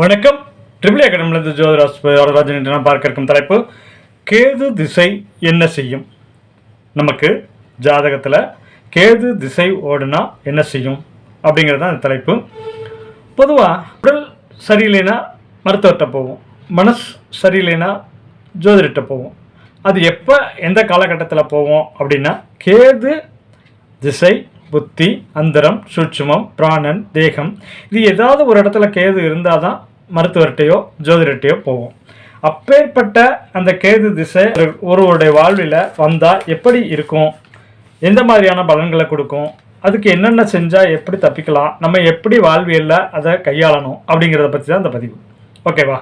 வணக்கம். ட்ரிபிள் அகாடமிலிருந்து ஜோதிராஜ் வரராஜன் என்று நாம் பார்க்க இருக்கும் தலைப்பு கேது திசை என்ன செய்யும்? நமக்கு ஜாதகத்தில் கேது திசை ஓடுனா என்ன செய்யும்? அப்படிங்கிறது தான் இந்த தலைப்பு. பொதுவாக உடல் சரியில்லைன்னா மருத்துவர்கிட்ட போவோம். மனசு சரியில்லைன்னா ஜோதிடர்கிட்ட போவோம். அது எப்போ எந்த காலகட்டத்தில் போவோம் அப்படின்னா கேது திசை புத்தி அந்தரம் சூட்சுமம் பிராணன் தேகம் இது ஏதாவது ஒரு இடத்துல கேது இருந்தால் தான் மருத்துவர்கிட்டையோ ஜோதிடர்கிட்டையோ போவோம். அப்பேற்பட்ட அந்த கேது திசை ஒரு- ஒருவருடைய வாழ்வில் வந்தால் எப்படி இருக்கும்? எந்த மாதிரியான பலன்களை கொடுக்கும்? அதுக்கு என்னென்ன செஞ்சால் எப்படி தப்பிக்கலாம்? நம்ம எப்படி வாழ்வியலில் அதை கையாளணும் அப்படிங்கிறத பற்றி தான் அந்த பதிவு. ஓகேவா?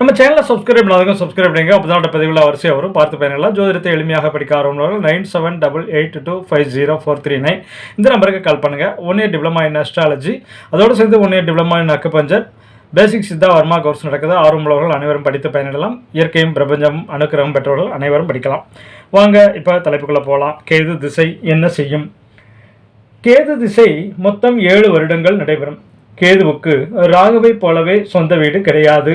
நம்ம சேனலை சப்ஸ்கிரைப் பண்ணாதவங்க சப்ஸ்கிரைப் பண்ணுங்க அப்போ தான் பதிவில் வரிசையாக வரும். பார்த்து பயணிகளாக ஜோதிடத்தை எளிமையாக படிக்க ஆரம்பினவர்கள் nine seven double eight two five zero four three nine இந்த நம்பருக்கு கால் பண்ணுங்கள் one year diploma in astrology அதோடு சேர்ந்து one year diploma in acupuncture basic Siddha Varma course நடக்குது. ஆர்வமுள்ளவர்கள் அனைவரும் படித்து பயனிடலாம் இயற்கையும் பிரபஞ்சம் அனுக்கிரகம் பெற்றவர்கள் அனைவரும் படிக்கலாம். வாங்க இப்போ தலைப்புக்குள்ளே போகலாம் கேது திசை என்ன செய்யும்? கேது திசை மொத்தம் ஏழு வருடங்கள் நடைபெறும். கேதுவுக்கு ராகுவை போலவே சொந்த வீடு கிடையாது.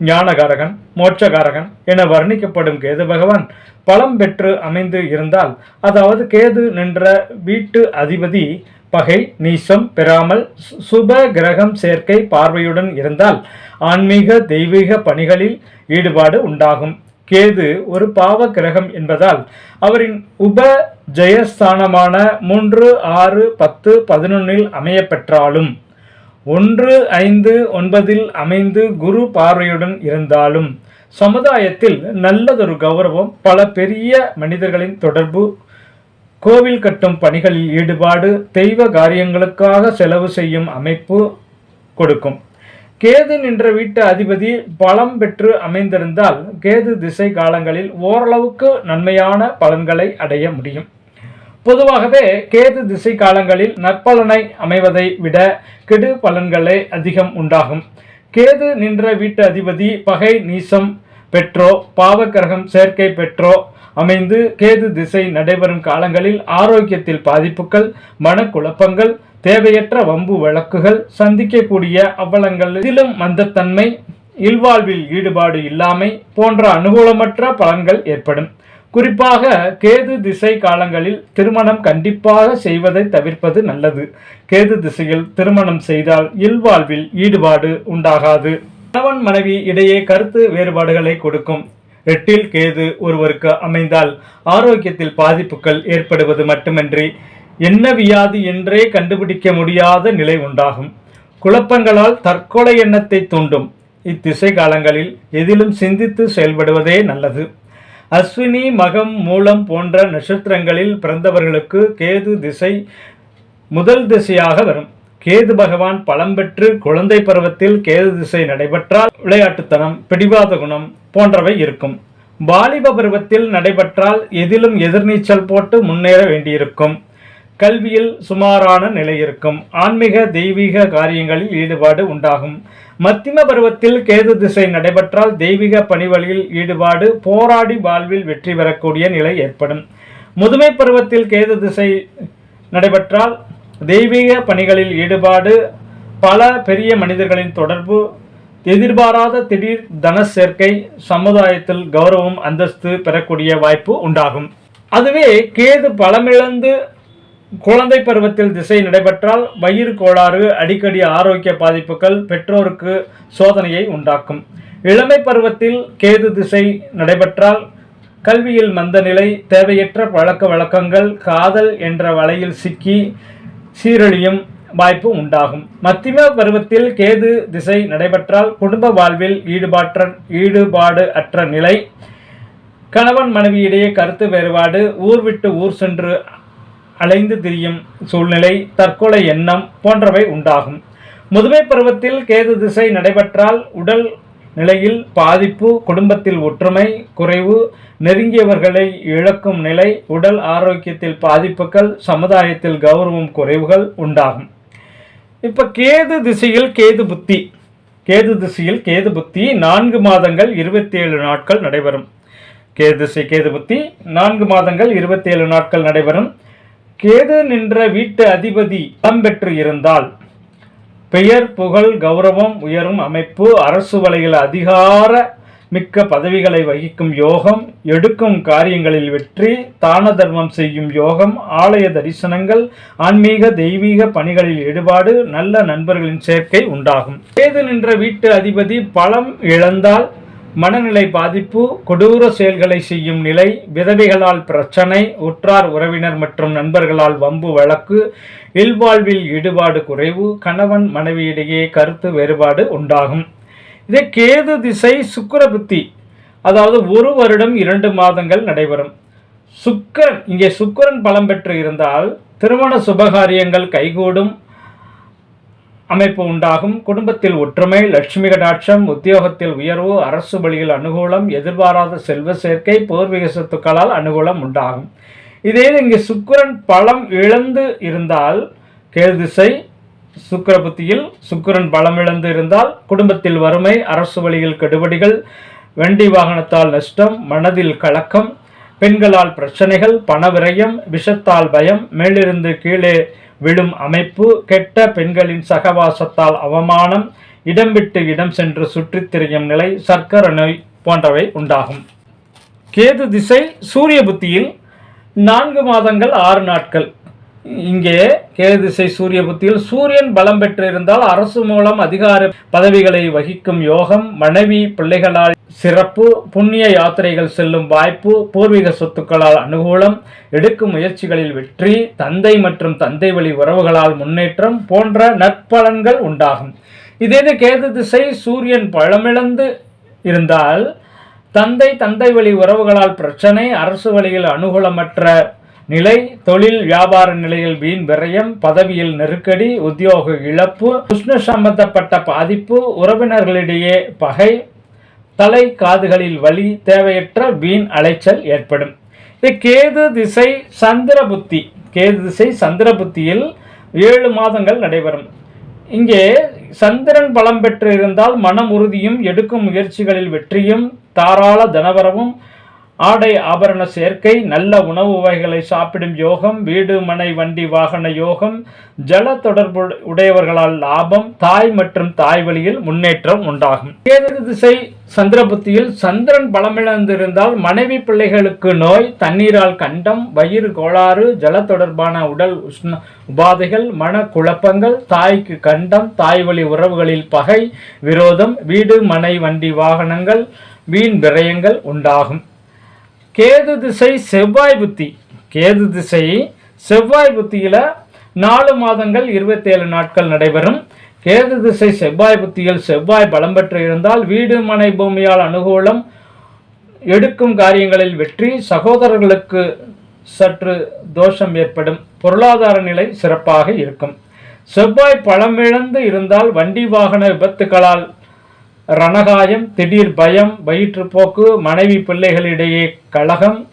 ஞானகாரகன் மோட்சகாரகன் என வர்ணிக்கப்படும் கேது பகவான் பலம் பெற்று அமைந்து இருந்தால் அதாவது கேது நின்ற வீட்டு அதிபதி பகை நீசம் பெறாமல் சு- சுப கிரகம் சேர்க்கை பார்வையுடன் இருந்தால் ஆன்மீக தெய்வீக பணிகளில் ஈடுபாடு உண்டாகும். கேது ஒரு பாவ கிரகம் என்பதால் அவரின் உப ஜெயஸ்தானமான மூன்று ஆறு பத்து பதினொன்னில் அமைய பெற்றாலும் ஒன்று ஐந்து ஒன்பதில் அமைந்து குரு பார்வையுடன் இருந்தாலும் சமுதாயத்தில் நல்லதொரு கௌரவம் பல பெரிய மனிதர்களின் தொடர்பு கோவில் கட்டும் பணிகளில் ஈடுபாடு தெய்வ காரியங்களுக்காக செலவு செய்யும் அமைப்பு கொடுக்கும். கேது நின்ற வீட்டு அதிபதி பலம் பெற்று அமைந்திருந்தால் கேது திசை காலங்களில் ஓரளவுக்கு நன்மையான பலன்களை அடைய முடியும். பொதுவாகவே கேது திசை காலங்களில் நற்பலனை அமைவதை விட கெடு பலன்களே அதிகம் உண்டாகும். கேது நின்ற வீட்டு அதிபதி பகை நீசம் பெற்றோ பாவக்கிரகம் சேர்க்கை பெற்றோ அமைந்து கேது திசை நடைபெறும் காலங்களில் ஆரோக்கியத்தில் பாதிப்புகள் மனக்குழப்பங்கள் தேவையற்ற வம்பு வழக்குகள் சந்திக்கக்கூடிய அவலங்கள் இதிலும் மந்தத்தன்மை இல்வாழ்வில் ஈடுபாடு இல்லாமை போன்ற அனுகூலமற்ற பலன்கள் ஏற்படும். குறிப்பாக கேது திசை காலங்களில் திருமணம் கண்டிப்பாக செய்வதை தவிர்ப்பது நல்லது. கேது திசையில் திருமணம் செய்தால் இல்வாழ்வில் ஈடுபாடு உண்டாகாது. கணவன் மனைவி இடையே கருத்து வேறுபாடுகளை கொடுக்கும். எட்டில் கேது ஒருவருக்கு அமைந்தால் ஆரோக்கியத்தில் பாதிப்புகள் ஏற்படுவது மட்டுமின்றி என்ன வியாதி என்றே கண்டுபிடிக்க முடியாத நிலை உண்டாகும். குழப்பங்களால் தற்கொலை எண்ணத்தை தூண்டும். இத்திசை காலங்களில் எதிலும் சிந்தித்து செயல்படுவதே நல்லது. அஸ்வினி மகம் மூலம் போன்ற நட்சத்திரங்களில் பிறந்தவர்களுக்கு கேது திசை முதல் திசையாக வரும். கேது பகவான் பலம் பெற்று குழந்தை பருவத்தில் கேது திசை நடைபெற்றால் விளையாட்டுத்தனம் பிடிவாத குணம் போன்றவை இருக்கும். வாலிப பருவத்தில் நடைபெற்றால் எதிலும் எதிர்நீச்சல் போட்டு முன்னேற வேண்டியிருக்கும். கல்வியில் சுமாரான நிலை இருக்கும். ஆன்மீக தெய்வீக காரியங்களில் ஈடுபாடு உண்டாகும். மத்திம பருவத்தில் கேது திசை நடைபெற்றால் தெய்வீக பணிவழியில் ஈடுபாடு போராடி வாழ்வில் வெற்றி பெறக்கூடிய நிலை ஏற்படும். முதுமை பருவத்தில் கேது திசை நடைபெற்றால் தெய்வீக பணிகளில் ஈடுபாடு பல பெரிய மனிதர்களின் தொடர்பு எதிர்பாராத திடீர் தன சேர்க்கை சமுதாயத்தில் கௌரவம் அந்தஸ்து பெறக்கூடிய வாய்ப்பு உண்டாகும். அதுவே கேது பலமிழந்து குழந்தை பருவத்தில் திசை நடைபெற்றால் வயிறு கோளாறு அடிக்கடி ஆரோக்கிய பாதிப்புகள் பெற்றோருக்கு சோதனையை உண்டாக்கும். இளமை பருவத்தில் கேது திசை நடைபெற்றால் கல்வியில் மந்தநிலை தேவையற்ற பழக்க வழக்கங்கள் காதல் என்ற வலையில் சிக்கி சீரழியும் வாய்ப்பு உண்டாகும். மத்திம பருவத்தில் கேது திசை நடைபெற்றால் குடும்ப வாழ்வில் ஈடுபாற்ற ஈடுபாடு அற்ற நிலை. கணவன் மனைவியிடையே கருத்து வேறுபாடு ஊர் விட்டு ஊர் சென்று அலைந்து திரியும் சூழ்நிலை தற்கொலை எண்ணம் போன்றவை உண்டாகும். முதுமை பருவத்தில் கேது திசை நடைபெற்றால் உடல் நிலையில் பாதிப்பு குடும்பத்தில் ஒற்றுமை குறைவு நெருங்கியவர்களை இழக்கும் நிலை உடல் ஆரோக்கியத்தில் பாதிப்புகள் சமுதாயத்தில் கௌரவம் குறைவுகள் உண்டாகும். இப்போ கேது திசையில் கேது புத்தி. கேது திசையில் கேது புத்தி நான்கு மாதங்கள் இருபத்தி ஏழு நாட்கள் நடைபெறும். கேது திசை கேது புத்தி நான்கு மாதங்கள் இருபத்தி ஏழு நாட்கள் நடைபெறும். கேது நின்ற வீட்டு அதிபதி பலம் பெற்று இருந்தால் பெயர் புகழ் கௌரவம் உயரும் அமைப்பு அரசு வலையில் அதிகார மிக்க பதவிகளை வகிக்கும் யோகம் எடுக்கும் காரியங்களில் வெற்றி தான தர்மம் செய்யும் யோகம் ஆலய தரிசனங்கள் ஆன்மீக தெய்வீக பணிகளில் ஈடுபாடு நல்ல நண்பர்களின் சேர்க்கை உண்டாகும். கேது நின்ற வீட்டு அதிபதி பலம் இழந்தால் மனநிலை பாதிப்பு கொடூர செயல்களை செய்யும் நிலை விதவைகளால் பிரச்சனை உற்றார் உறவினர் மற்றும் நண்பர்களால் வம்பு வழக்கு இல்வாழ்வில் ஈடுபாடு குறைவு கணவன் மனைவியிடையே கருத்து வேறுபாடு உண்டாகும். இதே கேது திசை சுக்கிர புத்தி அதாவது ஒரு வருடம் இரண்டு மாதங்கள் நடைபெறும். சுக்கிரன் இங்கே சுக்கிரன் பலம் பெற்று இருந்தால் திருமண சுபகாரியங்கள் கைகூடும் அமைப்பு உண்டாகும். குடும்பத்தில் ஒற்றுமை லட்சுமி கடாட்சம் உத்தியோகத்தில் உயர்வு அரசு வழியில் அனுகூலம் எதிர்பாராத செல்வ சேர்க்கை பூர்வீக சொத்துக்களால் அனுகூலம் உண்டாகும். இதே இங்கே சுக்கிரன் பலம் இழந்து இருந்தால் கேது திசை சுக்கரன் சுக்கிரன் பலம் இழந்து இருந்தால் குடும்பத்தில் வறுமை அரசு வழியில் கெடுபடிகள் வண்டி வாகனத்தால் நஷ்டம் மனதில் கலக்கம் பெண்களால் பிரச்சனைகள் பணவிரயம் விஷத்தால் பயம் மேலிருந்து கீழே விழும் அமைப்பு கெட்ட பெண்களின் சகவாசத்தால் அவமானம் இடம் விட்டு இடம் சென்று சுற்றித் திரியும் நிலை சர்க்கரை நோய் போன்றவை உண்டாகும். கேது திசை சூரிய புத்தியில் நான்கு மாதங்கள் ஆறு நாட்கள். இங்கே கேது திசை சூரிய புத்தியில் சூரியன் பலம் பெற்றிருந்தால் அரசு மூலம் அதிகார பதவிகளை வகிக்கும் யோகம் மனைவி பிள்ளைகளால் சிறப்பு புண்ணிய யாத்திரைகள் செல்லும் வாய்ப்பு பூர்வீக சொத்துக்களால் அனுகூலம் எடுக்கும் முயற்சிகளில் வெற்றி தந்தை மற்றும் தந்தை வழி உறவுகளால் முன்னேற்றம் போன்ற நற்பலன்கள் உண்டாகும். இதே கேது திசை சூரியன் பழமிழந்து இருந்தால் தந்தை தந்தை வழி உறவுகளால் பிரச்சனை அரசு வழியில் அனுகூலமற்ற நிலை தொழில் வியாபார நிலையில் வீண் விரயம் பதவியில் நெருக்கடி உத்தியோக இழப்பு உஷ்ண சம்பந்தப்பட்ட பாதிப்பு உறவினர்களிடையே பகை தலை காதுகளில் வலி தேவையற்ற வீண் அலைச்சல் ஏற்படும். இது கேது திசை சந்திர புத்தி. கேது திசை சந்திர புத்தியில் ஏழு மாதங்கள் நடைபெறும். இங்கே சந்திரன் பலம் பெற்று இருந்தால் மனம் உறுதியும் எடுக்கும் முயற்சிகளில் வெற்றியும் தாராள தனவரவும் ஆடை ஆபரண சேர்க்கை நல்ல உணவு வகைகளை சாப்பிடும் யோகம் வீடு மனை வண்டி வாகன யோகம் ஜல தொடர்பு உடையவர்களால் லாபம் தாய் மற்றும் தாய் வழியில் முன்னேற்றம் உண்டாகும். கேது திசை சந்திரபுத்தியில் சந்திரன் பலமிழந்திருந்தால் மனைவி பிள்ளைகளுக்கு நோய் தண்ணீரால் கண்டம் வயிறு கோளாறு ஜல தொடர்பான உடல் உஷ்ண உபாதைகள் மன குழப்பங்கள் தாய்க்கு கண்டம் தாய் வழி உறவுகளில் பகை விரோதம் வீடு மனை வண்டி வாகனங்கள் வீண் விரயங்கள் உண்டாகும். கேது திசை செவ்வாய் புத்தி. கேது திசை செவ்வாய் புத்தியில் நாலு மாதங்கள் இருபத்தேழு நாட்கள் நடைபெறும். கேது திசை செவ்வாய் புத்தியில் செவ்வாய் பலம் பெற்று இருந்தால் வீடு மனை பூமியால் அனுகூலம் எடுக்கும் காரியங்களில் வெற்றி சகோதரர்களுக்கு சற்று தோஷம் ஏற்படும். பொருளாதார நிலை சிறப்பாக இருக்கும். செவ்வாய் பழமிழந்து இருந்தால் வண்டி வாகன விபத்துகளால் ரணகாயம் திடீர் பயம் வயிற்றுப்போக்கு மனைவி பிள்ளைகளிடையே கழகம்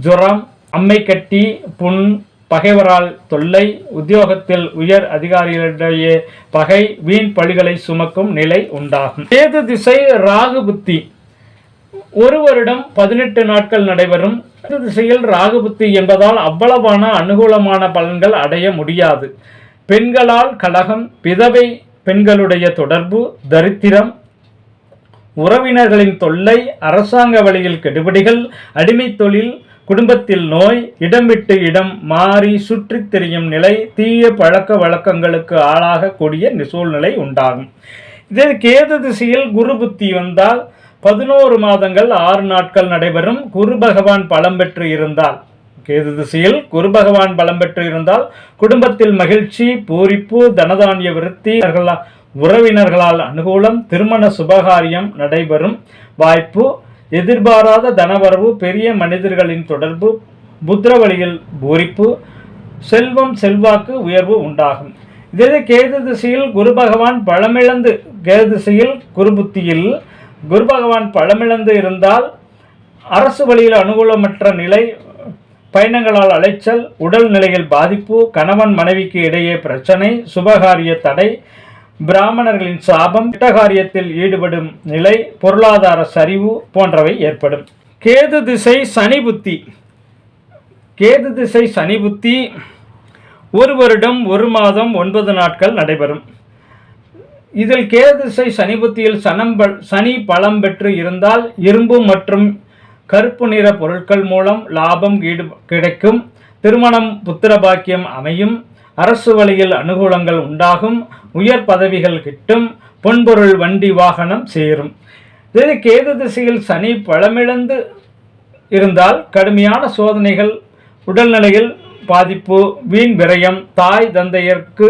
ஜுரம் அம்மை கட்டி புண் பகைவரால் தொல்லை உத்தியோகத்தில் உயர் அதிகாரிகளிடையே பகை வீண் பழிகளை சுமக்கும் நிலை உண்டாகும். கேது திசை ராகு புத்தி. ஒரு வருடம் பதினெட்டு நாட்கள் நடைபெறும். திசையில் ராகு புத்தி என்பதால் அவ்வளவான அனுகூலமான பலன்கள் அடைய முடியாது. பெண்களால் கழகம் விதவை பெண்களுடைய தொடர்பு தரித்திரம் உறவினர்களின் தொல்லை அரசாங்க வழியில் கெடுபிடிகள் அடிமை தொழில் குடும்பத்தில் நோய் இடம் விட்டு இடம் மாறி சுற்றித் திரியும் நிலை தீய பழக்க வழக்கங்களுக்கு ஆளாகக்கூடிய சூழ்நிலை உண்டாகும். இதே கேது திசையில் குரு புத்தி வந்தால் பதினோரு மாதங்கள் ஆறு நாட்கள் நடைபெறும். குரு பகவான் பலம் பெற்று இருந்தால் கேது திசையில் குரு பகவான் பலம் பெற்று இருந்தால் குடும்பத்தில் மகிழ்ச்சி பூரிப்பு தனதானிய விருத்தி உறவினர்களால் அனுகூலம் திருமண சுபகாரியம் நடைபெறும் வாய்ப்பு எதிர்பாராத தனவரவு பெரிய மனிதர்களின் தொடர்பு புத்திரவழியில் பூரிப்பு செல்வம் செல்வாக்கு உயர்வு உண்டாகும். இதே கேது திசையில் குரு பகவான் பழமிழந்து கேது திசையில் குரு புத்தியில் குரு பகவான் பழமிழந்து இருந்தால் அரசு வழியில் அனுகூலமற்ற நிலை பயணங்களால் அலைச்சல் உடல் நிலையில் பாதிப்பு கணவன் மனைவிக்கு இடையே பிரச்சனை சுபகாரிய தடை பிராமணர்களின் சாபம் காரியத்தில் ஈடுபடும் நிலை பொருளாதார சரிவு போன்றவை ஏற்படும். கேது திசை சனி புத்தி. கேது திசை சனி புத்தி ஒரு வருடம் ஒரு மாதம் ஒன்பது நாட்கள் நடைபெறும். இதில் கேது திசை சனி புத்தியில் சனம் ப- சனி பலம் பெற்று இருந்தால் இரும்பு மற்றும் கருப்பு நிற பொருட்கள் மூலம் லாபம் ஈடு கிடைக்கும். திருமணம் புத்திர பாக்கியம் அமையும். அரசு வழியில் அனுகூலங்கள் உண்டாகும். உயர் பதவிகள் கிட்டும் பொன்பொருள் வண்டி வாகனம் சேரும். இது கேது திசையில் சனி பலமிழந்து இருந்தால் கடுமையான சோதனைகள் உடல்நிலையில் பாதிப்பு வீண் விரயம் தாய் தந்தையருக்கு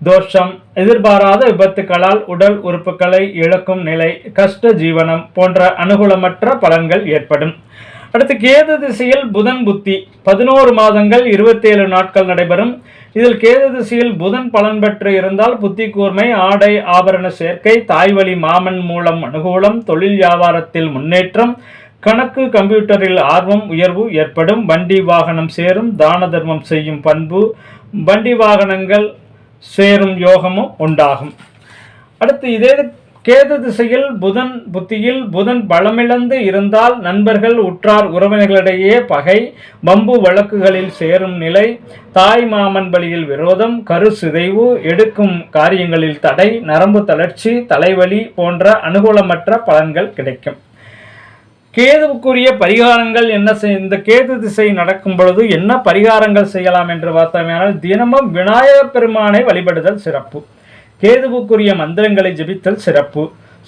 தோஷம் எதிர்பாராத விபத்துக்களால் உடல் உறுப்புகளை இழக்கும் நிலை கஷ்ட ஜீவனம் போன்ற அனுகூலமற்ற பலன்கள் ஏற்படும். அடுத்து கேது திசையில் புதன் புத்தி பதினோரு மாதங்கள் இருபத்தேழு நாட்கள் நடைபெறும். இதில் கேது திசையில் புதன் பலன் பெற்று இருந்தால் புத்தி கூர்மை ஆடை ஆபரண சேர்க்கை தாய்வழி மாமன் மூலம் அனுகூலம் தொழில் வியாபாரத்தில் முன்னேற்றம் கணக்கு கம்ப்யூட்டரில் ஆர்வம் உயர்வு ஏற்படும் வண்டி வாகனம் சேரும் தான தர்மம் செய்யும் பண்பு வண்டி வாகனங்கள் சேரும் யோகமும் உண்டாகும். அடுத்து இதே கேது திசையில் புதன் புத்தியில் புதன் பலமிழந்து இருந்தால் நண்பர்கள் உற்றார் உறவினர்களிடையே பகை பம்பு வழக்குகளில் சேரும் நிலை தாய் மாமன் வழியில் விரோதம் கரு சிதைவு எடுக்கும் காரியங்களில் தடை நரம்பு தளர்ச்சி தலைவலி போன்ற அனுகூலமற்ற பலன்கள் கிடைக்கும். கேதுவுக்குரிய பரிகாரங்கள் என்ன செய் இந்த கேது திசை நடக்கும் பொழுது என்ன பரிகாரங்கள் செய்யலாம் என்று பார்த்தோமேனால் தினமும் விநாயகப் பெருமானை வழிபடுதல் சிறப்பு. கேதுவுக்குரிய மந்திரங்களை ஜபித்தல் சிறப்பு.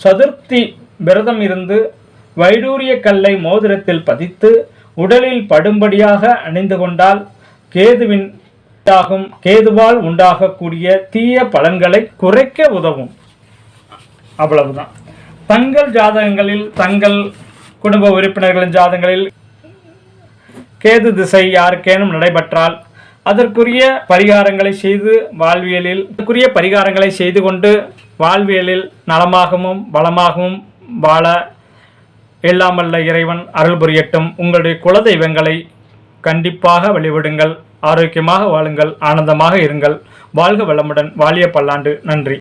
சதுர்த்தி விரதம் இருந்து வைடூரிய கல்லை மோதிரத்தில் பதித்து உடலில் படும்படியாக அணிந்து கொண்டால் கேதுவின் உண்டாகும் கேதுவால் உண்டாகக்கூடிய தீய பலன்களை குறைக்க உதவும். அவ்வளவுதான். தங்கள் ஜாதகங்களில் தங்கள் குடும்ப உறுப்பினர்களின் ஜாதகங்களில் கேது திசை யாருக்கேனும் நடைபெற்றால் அதற்குரிய பரிகாரங்களை செய்து வாழ்வியலில் அதற்குரிய பரிகாரங்களை செய்து கொண்டு வாழ்வியலில் நலமாகவும் வளமாகவும் வாழ எல்லாமல்ல இறைவன் அருள் புரியட்டும். உங்களுடைய குலதெய்வங்களை கண்டிப்பாக வழிபடுங்கள். ஆரோக்கியமாக வாழுங்கள். ஆனந்தமாக இருங்கள். வாழ்க வளமுடன். வாழிய பல்லாண்டு. நன்றி.